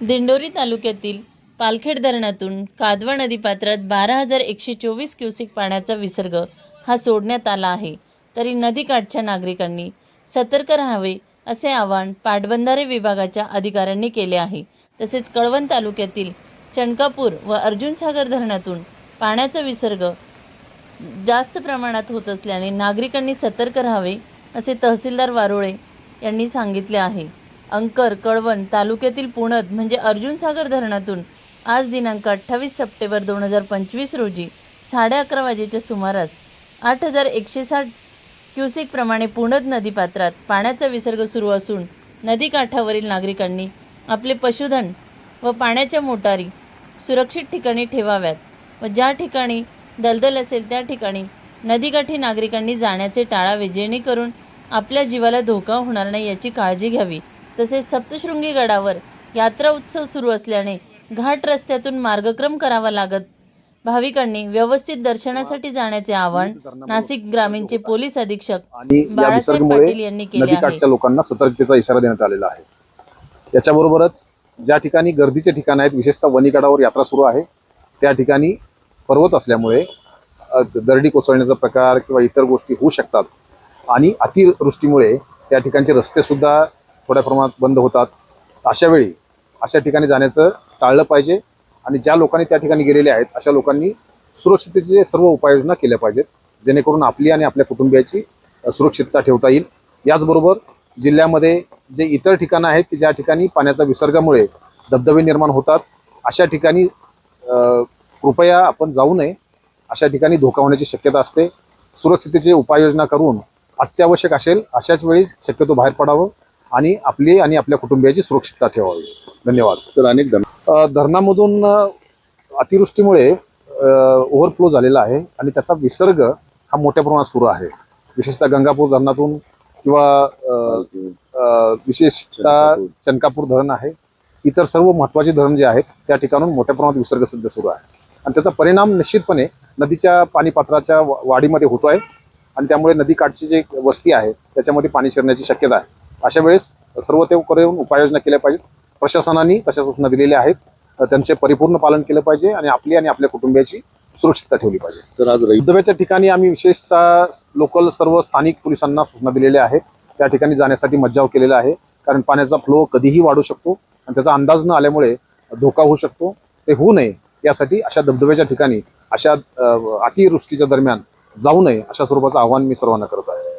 दिंडोरी तालुक्यातील पालखेड धरणातून कादवा नदीपात्रात बारा हजार एकशे चोवीस क्युसिक पाण्याचा विसर्ग हा सोडण्यात आला आहे. तरी नदीकाठच्या नागरिकांनी सतर्क राहावे असे आवाहन पाटबंधारे विभागाच्या अधिकाऱ्यांनी केले आहे. तसेच कळवण तालुक्यातील चणकापूर व अर्जुनसागर धरणातून पाण्याचा विसर्ग जास्त प्रमाणात होत असल्याने नागरिकांनी सतर्क राहावे असे तहसीलदार वारोळे यांनी सांगितले आहे. अंकर कळवण तालुक्यातील पुणत म्हणजे अर्जुनसागर धरणातून आज दिनांक अठ्ठावीस सप्टेंबर दोन हजार पंचवीस रोजी साडे अकरा वाजेच्या सुमारास आठ हजार एकशे साठ क्युसेकप्रमाणे पुणद पुणत नदीपात्रात पाण्याचा विसर्ग सुरू असून नदीकाठावरील नागरिकांनी आपले पशुधन व पाण्याच्या मोटारी सुरक्षित ठिकाणी ठेवाव्यात व ज्या ठिकाणी दलदल असेल त्या ठिकाणी नदीकाठी नागरिकांनी जाण्याचे टाळावे जेणेकरून आपल्या जीवाला धोका होणार नाही याची काळजी घ्यावी. तसेच सप्तशृंगी गडावर यात्रा उत्सव सुरू असल्याने घाट रस्त्यातून मार्गक्रम करावा लागत. भाविकांनी व्यवस्थित दर्शनासाठी जाण्याचे आवाहन नाशिक ग्रामीणचे पोलीस अधीक्षक बाळासाहेब पाटील यांनी केले आहे. नदीकाठच्या लोकांना सतर्कतेचा इशारा देण्यात आलेला आहे. याच्याबरोबरच ज्या ठिकाणी गर्दीचे ठिकाण आहेत विशेषतः वणीगडावर यात्रा सुरू आहे त्या ठिकाणी पर्वत असल्यामुळे दरडी कोसळण्याचा प्रकार किंवा इतर गोष्टी होऊ शकतात. आणि अतिवृष्टीमुळे त्या ठिकाणचे रस्ते सुद्धा थोड्या प्रमाणात बंद होतात. अशा वेळी अशा ठिकाणी जाण्याचं टाळलं पाहिजे आणि ज्या लोकांनी त्या ठिकाणी गेलेले आहेत अशा लोकांनी सुरक्षिततेचे सर्व उपाययोजना केल्या पाहिजेत जेणेकरून आपली आणि आपल्या कुटुंबियाची सुरक्षितता ठेवता येईल. याचबरोबर जिल्ह्यामध्ये जे इतर ठिकाणं आहेत की ज्या ठिकाणी पाण्याच्या विसर्गामुळे धबधबे निर्माण होतात अशा ठिकाणी कृपया आपण जाऊ नये. अशा ठिकाणी धोका होण्याची शक्यता असते. सुरक्षिततेचे उपाययोजना करून अत्यावश्यक असेल अशाच वेळी शक्यतो बाहेर पडावं. आणि आपली आणि आपल्या कुटुंबियाची सुरक्षितता ठेवावी. धन्यवाद. तर अनेक धरणामधून अतिवृष्टीमुळे ओव्हरफ्लो झालेला आहे आणि त्याचा विसर्ग हा मोठ्या प्रमाणात सुरू आहे. विशेषतः गंगापूर धरणातून किंवा विशेषतः चनकापूर धरण आहे. इतर सर्व महत्त्वाचे धरण जे आहेत त्या ठिकाणून मोठ्या प्रमाणात विसर्ग सध्या सुरू आहे. आणि त्याचा परिणाम निश्चितपणे नदीच्या पाणी पात्राच्या वा- वाढीमध्ये होतो आहे. आणि त्यामुळे नदीकाठची जी वस्ती आहे त्याच्यामध्ये पाणी शिरण्याची शक्यता आहे. अशा वेळेस सर्व ते करून उपाययोजना केल्या पाहिजेत. प्रशासनाने तशा सूचना दिलेल्या आहेत. त्यांचे परिपूर्ण पालन केलं पाहिजे आणि आपली आणि आपल्या कुटुंबियाची सुरक्षितता ठेवली पाहिजे. तर आज धबधब्याच्या ठिकाणी आम्ही विशेषतः लोकल सर्व स्थानिक पोलिसांना सूचना दिलेल्या आहेत. त्या ठिकाणी जाण्यासाठी मज्जाव केलेला आहे. कारण पाण्याचा फ्लो कधीही वाढू शकतो आणि त्याचा अंदाज न आल्यामुळे धोका होऊ शकतो. ते होऊ नये यासाठी अशा धबधब्याच्या ठिकाणी अशा अतिवृष्टीच्या दरम्यान जाऊ नये अशा स्वरूपाचं आवाहन मी सर्वांना करत आहे.